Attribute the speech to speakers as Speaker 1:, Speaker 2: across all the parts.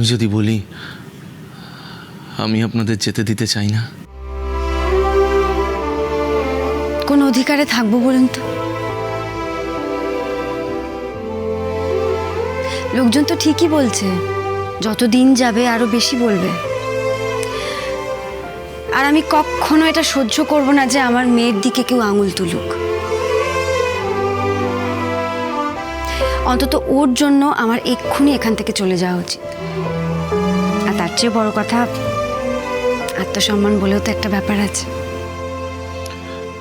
Speaker 1: আমি যদি বলি, আমি আপনাদের যেতে দিতে চাই না।
Speaker 2: কোন অধিকারে থাকব বলুন তো। লোকজন তো ঠিকই বলছে, যত দিন যাবে আরও বেশি বলবে। আর আমি কখনো এটা সহ্য করব না যে আমার মেয়ের দিকে কেউ আঙুল তুলুক। অন্তত ওর জন্য আমার এক্ষুনি এখান থেকে চলে যাওয়া উচিত। তার চেয়ে বড় কথা আত্মসম্মান বলেও তো একটা ব্যাপার আছে।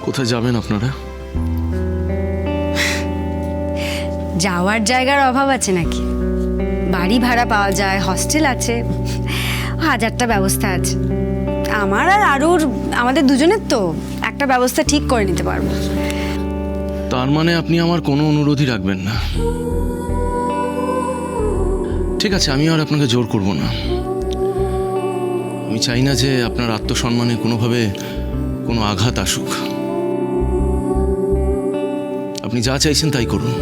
Speaker 1: কোথায় যাবেন আপনারা?
Speaker 2: যাওয়ার জায়গার অভাব আছে নাকি? বাড়ি ভাড়া পাওয়া যায় হস্টেল আছে হাজারটা ব্যবস্থা আছে। আমার আর আরুর আমাদের দুজনের তো একটা ব্যবস্থা ঠিক করে নিতে পারব।
Speaker 1: তার মানে আপনি আমার কোনো অনুরোধই রাখবেন না। ঠিক আছে আমি আর আপনাকে জোর করব না। আমি চাই না যে আপনার আত্মসম্মানে কোনোভাবে কোনো আঘাত আসুক। আপনি যা চাইছেন তাই করুন।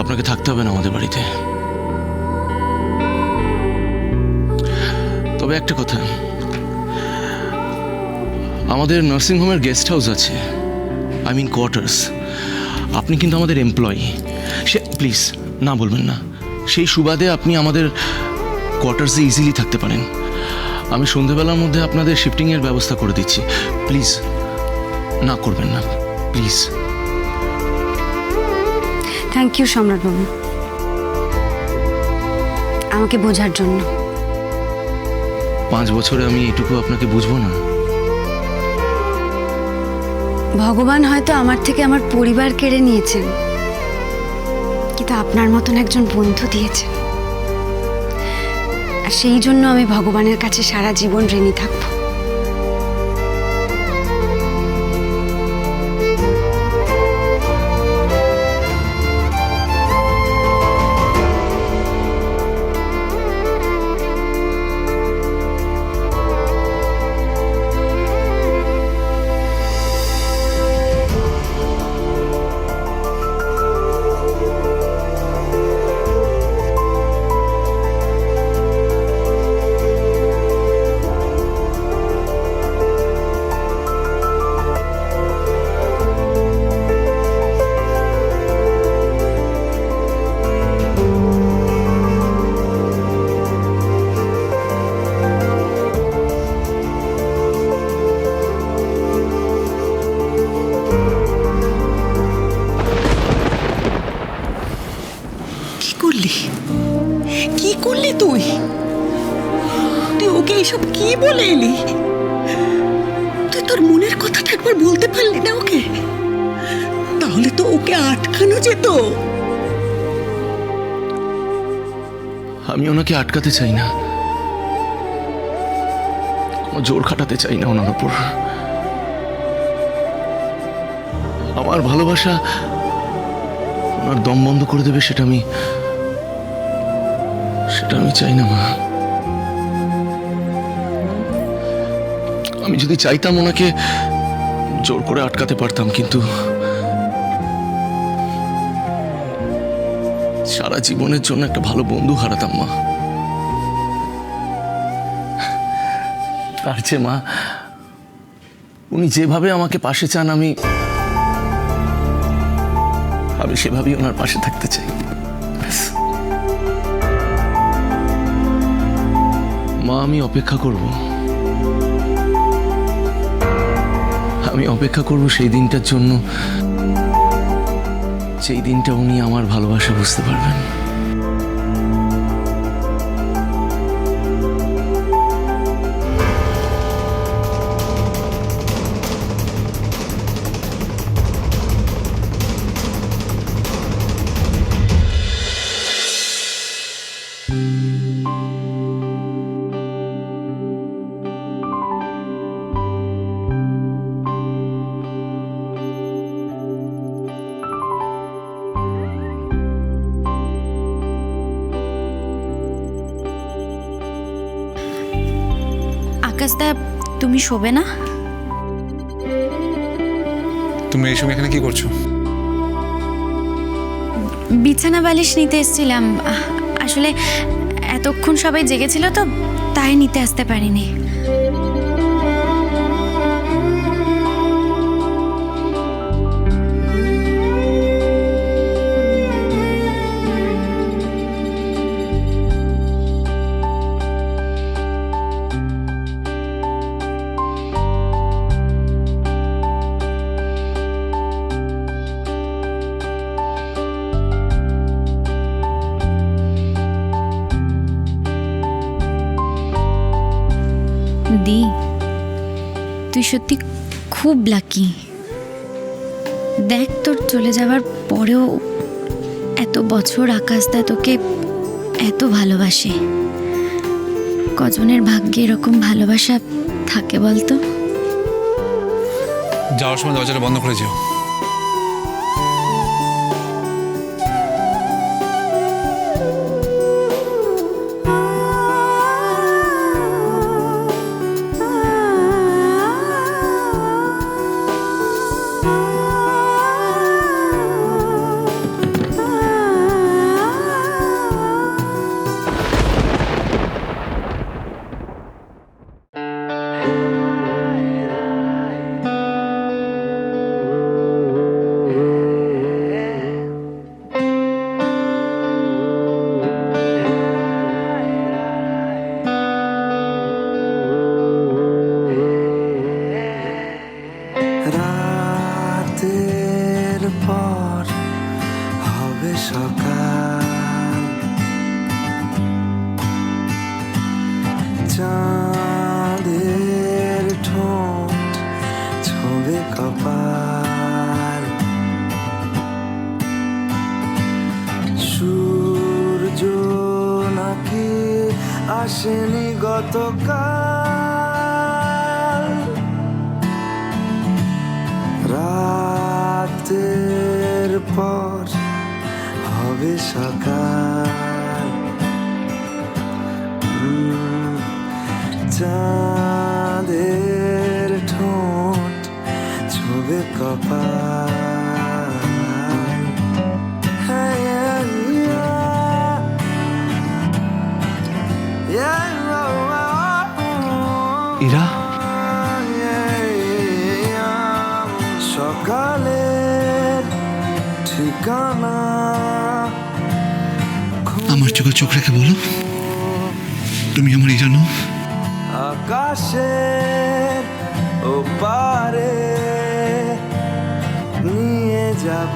Speaker 1: আপনাকে থাকতে হবে না আমাদের বাড়িতে। তবে একটা কথা, আমাদের নার্সিংহোমের গেস্ট হাউস আছে আই মিন কোয়ার্টার্স আপনি কিন্তু আমাদের এমপ্লয়ি সে প্লিজ না বলবেন না। সেই সুবাদে আপনি আমাদের কোয়ার্টার্সে ইজিলি থাকতে পারেন। আমি সন্ধেবেলার মধ্যে আপনাদের শিফটিংয়ের ব্যবস্থা করে দিচ্ছি। প্লিজ না করবেন না। প্লিজ
Speaker 2: থ্যাংক ইউ সম্রাটবাবু আমাকে বোঝার জন্য।
Speaker 1: পাঁচ বছরে আমি এটুকু আপনাকে বুঝব না।
Speaker 2: ভগবান হয়তো আমার থেকে আমার পরিবার কেড়ে নিয়েছেন। কিন্তু আপনার মতন একজন বন্ধু দিয়েছে। আর সেই জন্য আমি ভগবানের কাছে সারা জীবন ঋণী থাকব।
Speaker 3: বলে এলি? তুই তোর মনের কথাটা একবার বলতে পারলি না ওকে? তাহলে তো ওকে আটকানো যেত।
Speaker 1: আমি ওনাকে আটকাতে চাই না। জোর খাটাতে চাই না ওনার উপর। আমার ভালোবাসা ওনার দম বন্ধ করে দেবে সেটা আমি সেটা আমি চাই না, মা। আমি যদি চাইতাম ওনাকে জোর করে আটকাতে পারতাম, কিন্তু সারা জীবনের জন্য একটা ভালো বন্ধু হারাতাম, মা। তার চেয়ে মা, উনি যেভাবে আমাকে পাশে চান, আমি আমি সেভাবেই ওনার পাশে থাকতে চাই। মা, আমি অপেক্ষা করব। আমি অপেক্ষা করব সেই দিনটার জন্য। সেই দিনটা উনি আমার ভালোবাসা বুঝতে পারবেন।
Speaker 4: আকাশদা তুমি শোবে না?
Speaker 5: তুমি এই সময় এখানে কি করছ?
Speaker 4: বিছানা বালিশ নিতে এসেছিলাম। আসলে এতক্ষণ সবাই জেগেছিল তো তাই নিতে আসতে পারিনি। দি। তুই সত্যি খুব লাকি দেখ তোর চলে যাওয়ার পরেও এত বছর আকাশদা তোকে এত ভালোবাসে। কজনের ভাগ্যে এরকম ভালোবাসা থাকে বলতো?
Speaker 5: যাওয়ার সময় দরজাটা বন্ধ করে যেও
Speaker 6: আসেনি গতকাল। রাতের পর হবে সকাল। চাঁদের ঠোঁট ছবে কপাল।
Speaker 1: ইরা?
Speaker 6: সকালের ঠিকানা
Speaker 5: আমার চোখে চোখ রেখে বলো। তুমি আমার জানো
Speaker 6: ও পারে নিয়ে যাব।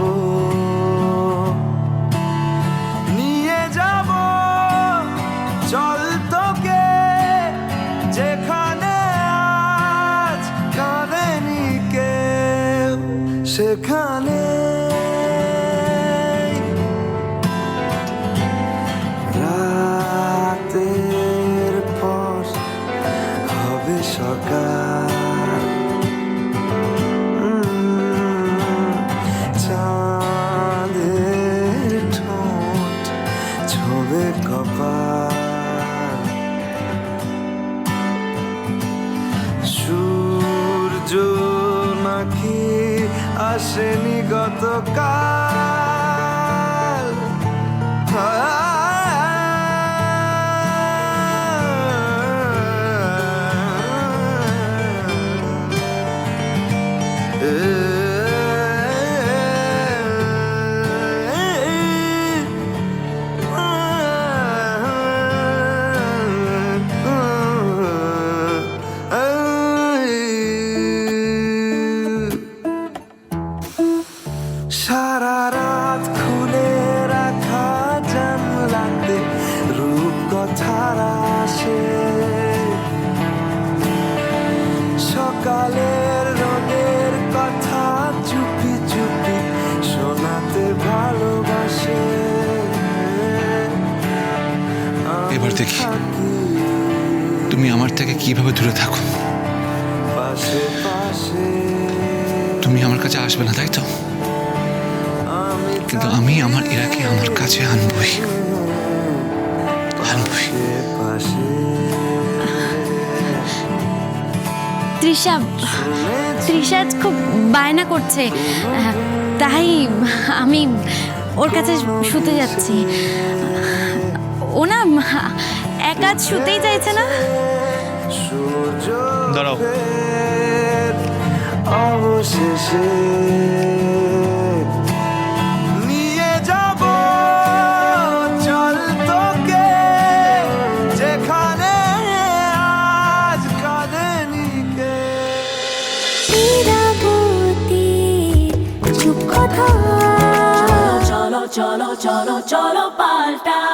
Speaker 6: আসেনি গতকাল। সারা রাত খুলে রাখা জানলাতে রূপ কথার আসে। সকালের রোদের কথা চুপি চুপি শোনাতে ভালোবাসে।
Speaker 5: এবার দেখি। তুমি আমার থেকে কীভাবে দূরে থাকো? তুমি আমার কাছে আসবে না তাই তো? কিন্তু আমি আমার ইরাকে আমার কাছে আনবই। আনবই।
Speaker 4: তৃষা তৃষা খুব বায়না করছে। তাই আমি ওর কাছে শুতে যাচ্ছি। ও না এক শুতেই চাইছে না?
Speaker 1: দাঁড়াও।
Speaker 6: অবশেষে
Speaker 7: চলো পাল্টাই